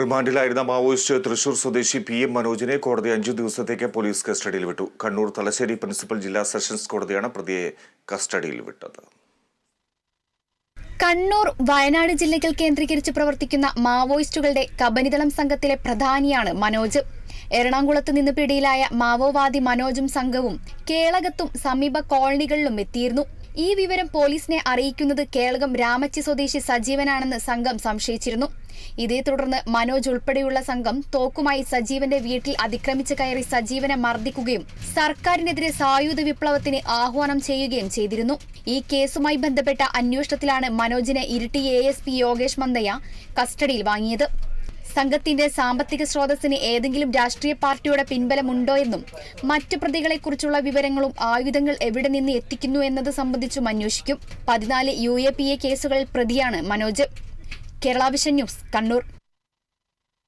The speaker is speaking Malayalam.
റിമാൻഡിലായിരുന്ന മാവോയിസ്റ്റ് തൃശൂർ സ്വദേശി പി എം മനോജിനെ കോടതി അഞ്ചു ദിവസത്തേക്ക് പോലീസ് കസ്റ്റഡിയിൽ വിട്ടു. കണ്ണൂർ തലശ്ശേരി പ്രിൻസിപ്പൽ ജില്ലാ സെഷൻസ് കോടതിയാണ് പ്രതിയെ കസ്റ്റഡിയിൽ വിട്ടത്. കണ്ണൂർ വയനാട് ജില്ലകൾ കേന്ദ്രീകരിച്ച് പ്രവർത്തിക്കുന്ന മാവോയിസ്റ്റുകളുടെ കബനിതളം സംഘത്തിലെ പ്രധാനിയാണ് മനോജ്. എറണാകുളത്ത് നിന്ന് പിടിയിലായ മാവോവാദി മനോജും സംഘവും കേളകത്തും സമീപ കോളനികളിലും എത്തിയിരുന്നു. ഈ വിവരം പോലീസിനെ അറിയിക്കുന്നത് കേളകം രാമച്ചി സ്വദേശി സജീവനാണെന്ന് സംഘം സംശയിച്ചിരുന്നു. ഇതേ തുടർന്ന് മനോജ് ഉൾപ്പെടെയുള്ള സംഘം തോക്കുമായി സജീവന്റെ വീട്ടിൽ അതിക്രമിച്ച് കയറി സജീവനെ മർദ്ദിക്കുകയും സർക്കാരിനെതിരെ സായുധ വിപ്ലവത്തിന് ആഹ്വാനം ചെയ്യുകയും ചെയ്തിരുന്നു. ഈ കേസുമായി ബന്ധപ്പെട്ട അന്വേഷണത്തിലാണ് മനോജിനെ ഇരിട്ടി എ യോഗേഷ് മന്ദയ കസ്റ്റഡിയിൽ വാങ്ങിയത്. സംഘത്തിന്റെ സാമ്പത്തിക സ്രോതസ്സിന് ഏതെങ്കിലും രാഷ്ട്രീയ പാർട്ടിയുടെ പിൻബലമുണ്ടോ എന്നും മറ്റു പ്രതികളെക്കുറിച്ചുള്ള വിവരങ്ങളും ആയുധങ്ങൾ എവിടെ നിന്ന് എത്തിക്കുന്നു എന്നത് സംബന്ധിച്ചും അന്വേഷിക്കും. പതിനാല് യു എ പി എ കേസുകളിൽ പ്രതിയാണ് Manoj. Kerala vision news Kannur.